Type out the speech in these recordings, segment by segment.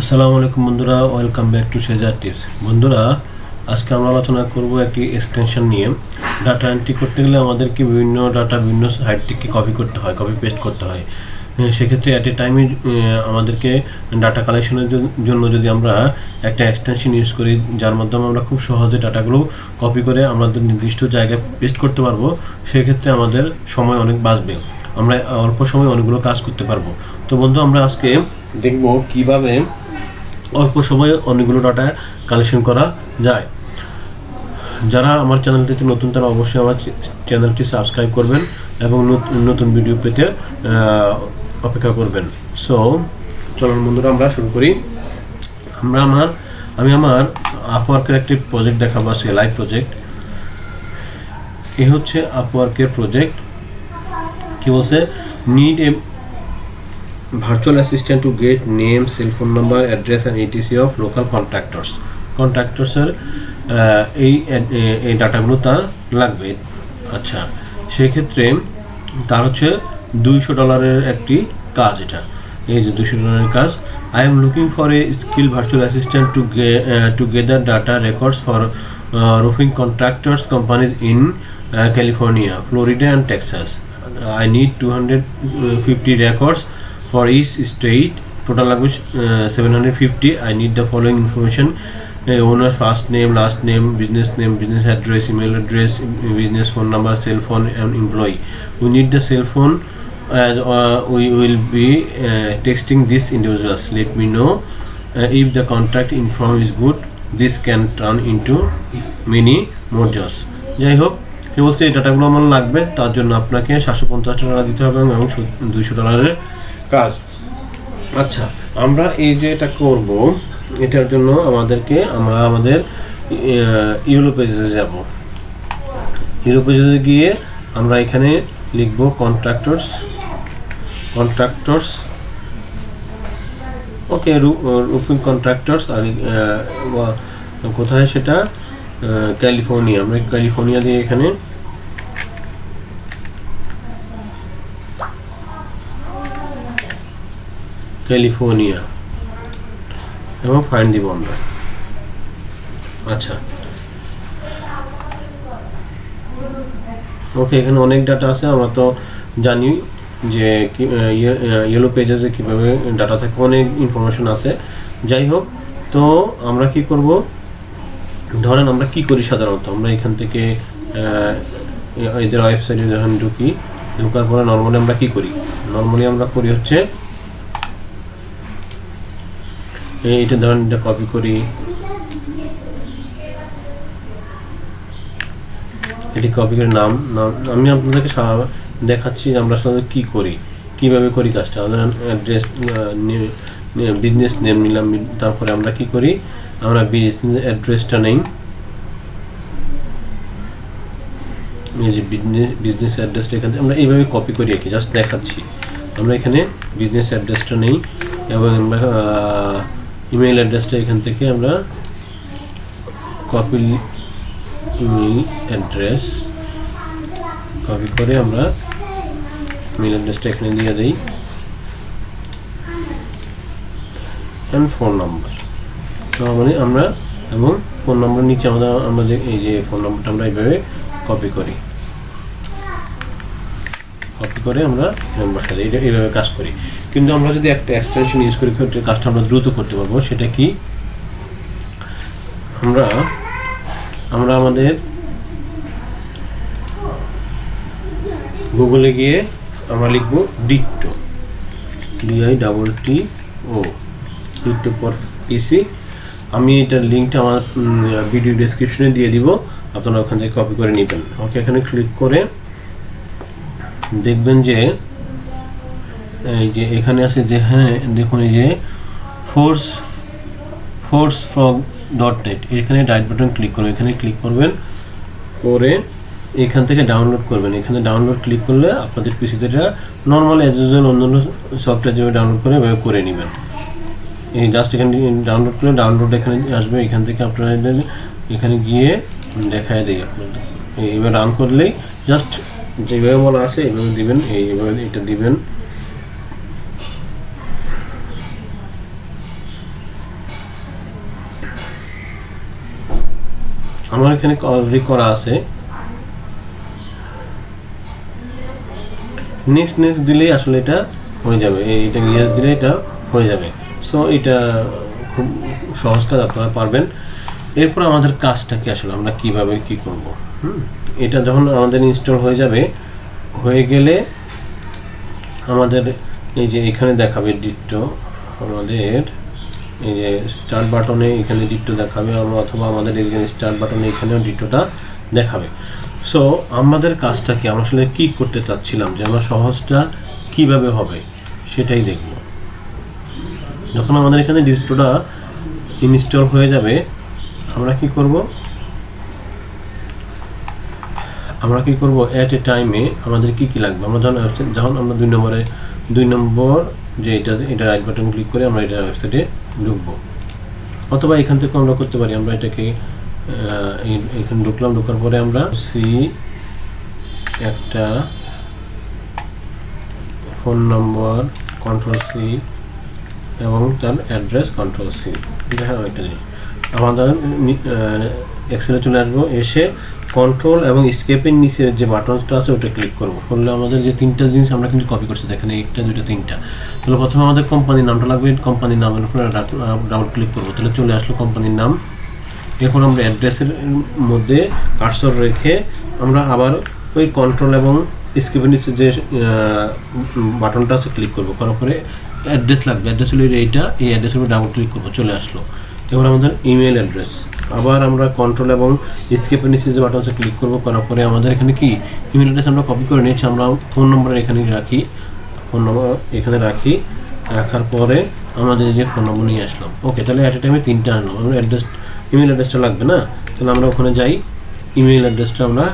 আসসালামু আলাইকুম বন্ধুরা ওয়েলকাম ব্যাক টু সেজার টিপস বন্ধুরা, আজকে আমরা আলোচনা করব একটি এক্সটেনশন নিয়ে। ডাটা এন্ট্রি করতে গেলে আমাদেরকে বিভিন্ন ডাটা বিভিন্ন সাইট থেকে কপি করতে হয় কপি পেস্ট করতে হয়। সেক্ষেত্রে অ্যাট এ টাইমে আমাদেরকে ডাটা কালেকশনের জন্য যদি আমরা একটা এক্সটেনশন ইউজ করি, যার মাধ্যমে আমরা খুব সহজে ডাটাগুলো কপি করে আমাদের নির্দিষ্ট জায়গায় পেস্ট করতে পারব, সেক্ষেত্রে আমাদের সময় অনেক বাঁচবে। আমরা অল্প সময়ে অনেকগুলো কাজ করতে পারব। তো বন্ধু, আমরা আজকে দেখব কীভাবে অল্প সময়ে অনেকগুলো ডাটা কালেকশন করা যায়। যারা আমার চ্যানেলটিতে নতুন, তারা অবশ্যই আমার চ্যানেলটি সাবস্ক্রাইব করবেন এবং নত- নতুন ভিডিও পেতে অপেক্ষা করবেন। সো চলুন বন্ধুরা, আমরা শুরু করি। আমরা আমার আমি আমার আপওয়ার্কের একটি প্রজেক্ট দেখাবো, আজকে লাইভ প্রজেক্ট এ হচ্ছে আপওয়ার্কের প্রজেক্ট কি বলছে? Need a virtual assistant to get name, cell phone number, address and etc of local contractors. কন্ট্রাক্টরসের এই ad- এ- এই ডাটাগুলো তার লাগবে। আচ্ছা সেক্ষেত্রে তার হচ্ছে দুইশো ডলারের একটি কাজ এটা। এই যে দুশো ডলারের কাজ। I am looking for a skill virtual assistant to to gather data records for roofing contractors companies in California Florida and Texas I need 250 records for each state. Total language uh, 750. I need the following information: uh, owner first name, last name, business name, business address, email address, business phone number, cell phone, and employee. We need the cell phone as uh, we will be uh, texting these individuals. Let me know uh, if the contact info is good. This can turn into many more jobs. যাই হোক সে বলছে এই ডাটাগুলো আমার লাগবে তার জন্য আপনাকে সাতশো পঞ্চাশ টাকা দিতে হবে এবং দুইশো ডলারের কাজ। আচ্ছা আমরা এই যে এটা করব, এটার জন্য আমাদেরকে, আমরা আমাদের ইউরো পেজে যাব। ইউরো পেজে গিয়ে আমরা এখানে লিখব contractors contractors okay roofing contractors আর কোথায় সেটা? ক্যালিফোর্নিয়া আমরা ক্যালিফোর্নিয়া দিয়ে এখানে ক্যালিফোর্নিয়া এবং ফাইন দিব আমরা আচ্ছা। ওকে, এখানে অনেক ডাটা আছে, আমরা তো জানি যে ইয়েলো পেজেসে কীভাবে ডাটা থাকে, অনেক ইনফরমেশন আছে। যাই হোক, তো আমরা কি করব? ধরেন আমরা কি করি সাধারণত? আমরা এখান থেকে এদের ওয়েবসাইটে যখন ঢুকি, ঢোকার পরে নর্মালি আমরা কি করি? নর্মালি আমরা করি হচ্ছে এই- এটা ধরেন এটা কপি করি। এটি কপি করে নাম নাম, আমি আপনাদেরকে দেখাচ্ছি যে আমরা সাধারণত কী করি, কীভাবে করি কাজটা। ধরেন অ্যাড্রেস বিজনেস নেম নিলাম, তারপরে আমরা কি করি, আমরা বিজনেস অ্যাড্রেসটা নেই। এই যে বিজনেস বিজনেস অ্যাড্রেসটা এখানে, আমরা এইভাবে কপি করি আর কি জাস্ট দেখাচ্ছি। আমরা এখানে বিজনেস অ্যাড্রেসটা নেই, এবং আমরা ইমেল অ্যাড্রেসটা এখান থেকে আমরা কপি ইমেল অ্যাড্রেস কপি করে আমরা ইমেল অ্যাড্রেসটা এখানে দিয়ে দিই অ্যান্ড ফোন নাম্বার তো মানে আমরা এবং ফোন নাম্বার নিচে আমাদের, আমরা এই যে ফোন নাম্বারটা আমরা এইভাবে কপি করি। কপি করে আমরা এটা এইভাবে কাজ করি। কিন্তু আমরা যদি একটা এক্সটেনশন ইউজ করি ক্ষেত্রে কাজটা আমরা দ্রুত করতে পারব, সেটা কি? আমরা আমরা আমাদের গুগলে গিয়ে আমরা লিখব ডিকটো ডিআই ডাবল টি ও ডিকটো পর পিসি আমি এটার লিঙ্কটা আমার ভিডিও ডেসক্রিপশনে দিয়ে দিব, আপনারা ওখান থেকে কপি করে নেবেন। ওকে এখানে ক্লিক করে দেখবেন যে এই যে এখানে আছে যে হ্যাঁ দেখুন এই যে force force frog dot net এখানে ডাইট বাটন ক্লিক করবেন এখানে ক্লিক করবেন, করে এখান থেকে ডাউনলোড করবেন। এখানে ডাউনলোড ক্লিক করলে আপনাদের পিসিতে এটা নর্মাল অ্যাজ ইউজুয়াল অন্যান্য সফটওয়্যার যেভাবে ডাউনলোড করে এভাবে করে নেবেন। এই জাস্ট এখানে ডাউনলোড করে ডাউনলোড এখানে আসবে, এখান থেকে আপনারা এখানে গিয়ে দেখায় দিই আপনাদের। এইভাবে রান করলেই জাস্ট যেভাবে বলা আছে এইভাবে দিবেন এইভাবে এটা দিবেন। আমার এখানে অলরেডি করা আছে। নেক্সট নেক্সট দিলেই আসলে এটা হয়ে যাবে। এটা ইয়েস দিলে এটা হয়ে যাবে। সো এটা খুব সহজ কাজ, আপনারা পারবেন। এরপর আমাদের কাজটা কি আসলে? আমরা কীভাবে কি করব? হুম? এটা যখন আমাদের ইনস্টল হয়ে যাবে, হয়ে গেলে আমাদের এই যে এখানে দেখাবে ডিট্টো আমাদের এই যে স্টার্ট বাটনে এখানে ডিট্টো দেখাবে অথবা আমাদের এখানে স্টার্ট বাটনে এখানেও ডিট্টোটা দেখাবে। সো আমাদের কাজটা কি? আমরা আসলে কী করতে চাচ্ছিলাম? যে আমরা সহজটা কীভাবে হবে? সেটাই দেখব। যখন আমাদের এখানে ডিট্টোটা ইনস্টল হয়ে যাবে, আমরা কি করব? আমরা কি করব? অ্যাট এ টাইমে আমাদের কি কি লাগবে? আমরা যখন যখন আমরা দুই নম্বরে, দুই নম্বর যে এটা এটা রাইট বাটন ক্লিক করে আমরা এটা ওয়েবসাইটে ঢুকবো। অথবা এখান থেকে আমরা করতে পারি, আমরা এটাকে এখানে ঢুকলাম, ঢোকার পরে আমরা সি একটা ফোন নম্বর কন্ট্রোল সি এবং তার অ্যাড্রেস কন্ট্রোল সি দেখা একটা জিনিস। আমাদের এক্সেলে চলে আসব, এসে কন্ট্রোল এবং স্কেপের নিচে যে বাটনটা আছে ওটা ক্লিক করব। করলে আমাদের যে তিনটা জিনিস আমরা কিন্তু কপি করছি। দেখেন একটা, দুইটা, তিনটা। তাহলে প্রথমে আমাদের কোম্পানির নামটা লাগবে। কোম্পানির নামের উপরে ডাবল ক্লিক করব। তাহলে চলে আসলো কোম্পানির নাম। এরপর আমরা অ্যাড্রেসের মধ্যে কার্সর রেখে আমরা আবার ওই কন্ট্রোল এবং স্ক্রিপের নিচে যে বাটনটা আছে ক্লিক করব। করার পরে অ্যাড্রেস লাগবে। অ্যাড্রেস হলো এইটা। এই অ্যাড্রেসের উপরে ডাবল ক্লিক করব। চলে আসলো। এবার আমাদের ইমেল অ্যাড্রেস আবার আমরা কন্ট্রোল এবং স্কেপের নিচে যে বাটন আছে ক্লিক করব, করার পরে আমাদের এখানে কি? ইমেল অ্যাড্রেস আমরা কপি করে নিয়েছি, আমরা ফোন নম্বর এখানে রাখি ফোন নম্বর এখানে রাখি, রাখার পরে আমাদের যে ফোন নম্বর নিয়ে আসলাম। ওকে তাহলে অ্যাট এ টাইমে তিনটা আনলাম। আমরা অ্যাড্রেস ইমেল অ্যাড্রেসটা লাগবে না? তাহলে আমরা ওখানে যাই ইমেল অ্যাড্রেসটা আমরা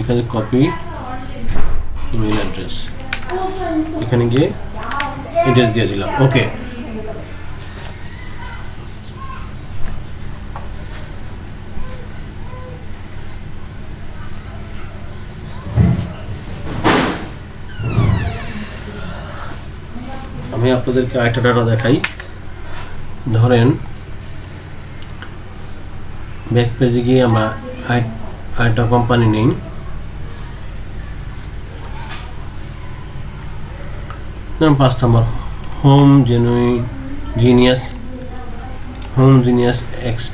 এখানে কপি ইমেল অ্যাড্রেস এখানে গিয়ে অ্যাড্রেস দিয়ে দিলাম। ওকে আমি আপনাদেরকে আরেকটা ডাটা দেখাই। ধরেন ব্যাক পেজে গিয়ে আমরা আরেকটা কোম্পানি নেই। পাঁচ নম্বর হোম জেনুই জিনিয়াস হোম জিনিয়াস এক্স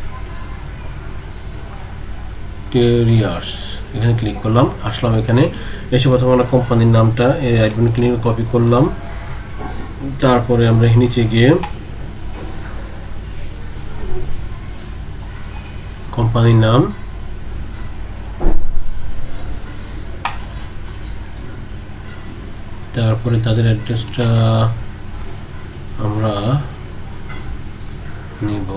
এক্সটেরিয়ার্স এখানে ক্লিক করলাম, আসলাম এখানে। এসে প্রথমে আমরা কোম্পানির নামটা, এই আইকন ক্লিক কপি করলাম। তারপরে আমরা নিচে গিয়ে কোম্পানির নাম। তারপরে তাদের অ্যাড্রেসটা আমরা নিব।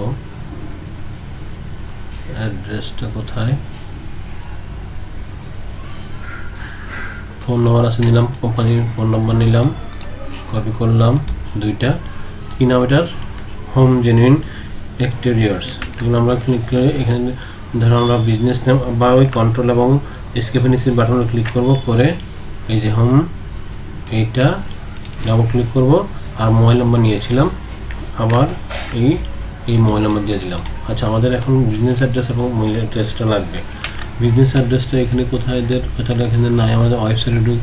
অ্যাড্রেসটা কোথায়? ফোন নম্বর আছে নিলাম কোম্পানির ফোন নম্বর নিলাম। কপি করলাম দুইটা। কি নাম এটার? হোম জেনুইন এক্সটেরিয়ার্স এগুলো আমরা ক্লিক করে এখানে ধরো আমরা বিজনেস নেম বা ওই কন্ট্রোল এবং স্কেপে নিচে বাটনে ক্লিক করব করে এই যে হোম এইটা ডাবল ক্লিক করব। আর মোবাইল নাম্বার নিয়েছিলাম। আবার এই এই মোবাইল নাম্বার দিয়ে দিলাম। আচ্ছা আমাদের এখন বিজনেস অ্যাড্রেস এবং মোবাইল অ্যাড্রেসটা লাগবে। বিজনেস অ্যাড্রেসটা এখানে কোথায় এদের তাহলে এখানে নাই। আমাদের ওয়েবসাইটে ঢুক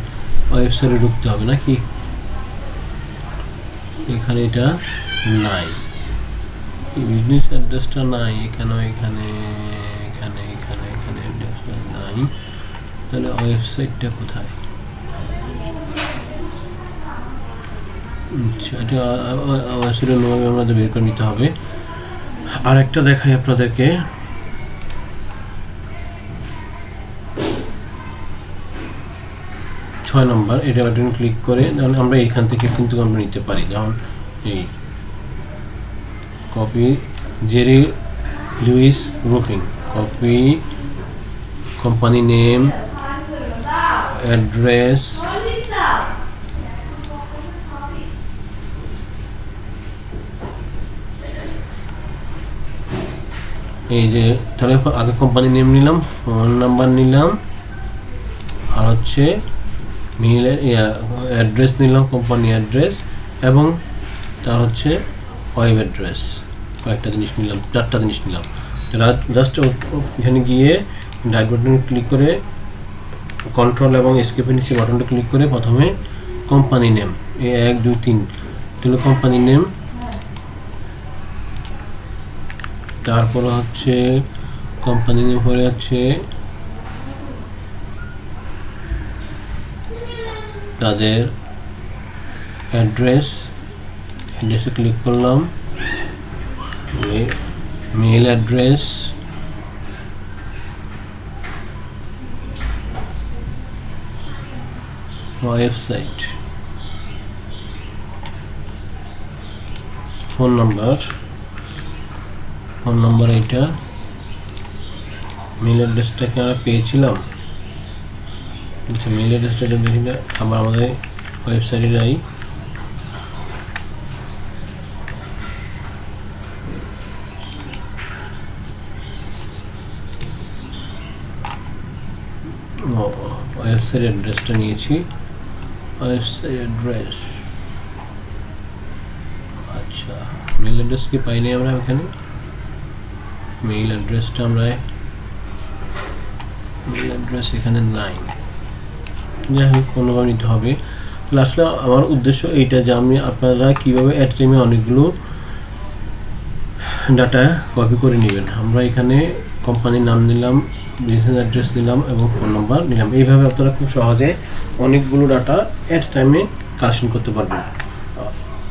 ওয়েবসাইটে ঢুকতে হবে নাকি? এখানে এটা নাই এই বিজনেস অ্যাড্রেসটা নাই এখানে এখানে এখানে এখানে এখানে অ্যাড্রেসটা নাই তাহলে ওয়েবসাইটটা কোথায় আচ্ছা এটা আমাদের বের করে নিতে হবে আর একটা দেখাই আপনাদেরকে ছয় নম্বর, এটা বাটন ক্লিক করে, তাহলে আমরা এইখান থেকে কিন্তু আমরা নিতে পারি। যেমন এই copy Jerry Lewis roofing copy company name address এই যে তাহলে আগে কোম্পানি নেম নিলাম ফোন নাম্বার নিলাম, আর হচ্ছে মেইলের অ্যাড্রেস নিলাম কোম্পানি অ্যাড্রেস এবং তা হচ্ছে ওয়েব অ্যাড্রেস কয়েকটা জিনিস নিলাম, চারটা জিনিস নিলাম। জাস্ট এখানে গিয়ে রাইট বাটনে ক্লিক করে কন্ট্রোল এবং এসকেপের নিচে বাটনটা ক্লিক করে প্রথমে কোম্পানি নেম এই এক, দুই, তিন। এগুলো কোম্পানি নেম তারপর হচ্ছে কোম্পানি নেম হয়ে যাচ্ছে তাদের অ্যাড্রেস অ্যাড্রেসে ক্লিক করলাম। Mail address website phone number phone number এইটা মেল অ্যাড্রেসটাকে আমরা পেয়েছিলাম? আচ্ছা মেল অ্যাড্রেসটা দেখি না। আবার আমাদের ওয়েবসাইটে যাই। ওয়েবসাইট অ্যাড্রেসটা নিয়েছি। ওয়েবসাইট অ্যাড্রেস আচ্ছা মেল অ্যাড্রেস কি পাইনি আমরা এখানে মেইল অ্যাড্রেসটা আমরা মেইল অ্যাড্রেস এখানে নাই যাই হোক নিতে হবে। তাহলে আসলে আমার উদ্দেশ্য এইটা যে আমি আপনারা কীভাবে এক টাইমে অনেকগুলো ডাটা কপি করে নেবেন। আমরা এখানে কোম্পানির নাম নিলাম বিজনেস অ্যাড্রেস নিলাম এবং ফোন নাম্বার নিলাম। এইভাবে আপনারা খুব সহজে অনেকগুলো ডাটা এট টাইমে কালেকশন করতে পারবেন।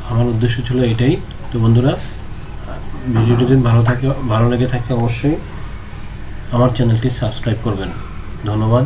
আমার উদ্দেশ্য ছিল এটাই। তো বন্ধুরা, ভিডিওটি যদি ভালো থাকে, ভালো লেগে থাকে অবশ্যই আমার চ্যানেলটি সাবস্ক্রাইব করবেন। ধন্যবাদ।